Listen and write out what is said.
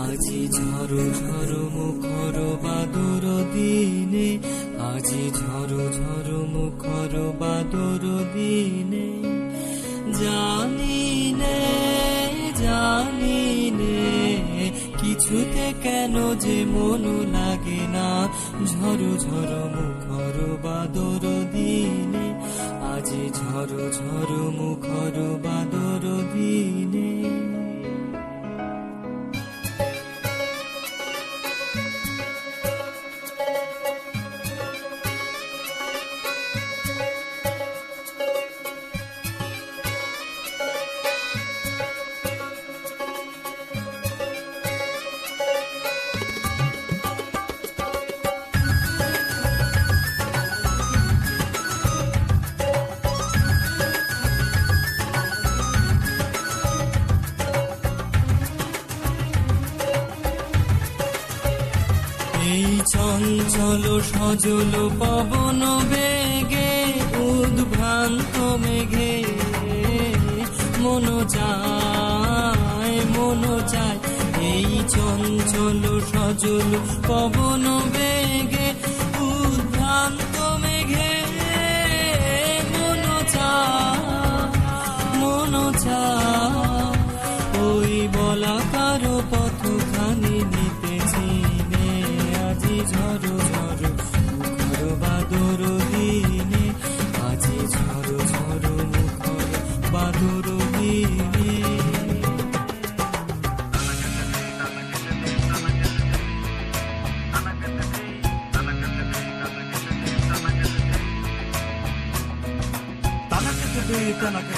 আজি ঝরো ঝরো মুখর বাদর দিনে আজি ঝরু ঝরু মুখর বাদর কিছুতে কেন যে মন লাগে না? ঝরো ঝরো মুখর বাদর দিনে, আজি ঝরো ঝরো মুখর বাদর দিনে। এই চঞ্চল সজল পবন বেগে, উদ্ভ্রান্ত মেঘে। মন চায় মন চায়, এই চঞ্চল সজল পবন বেগে, উদ্ভ্রান্ত মেঘে। মন চায় মন চায়। でいかなけれ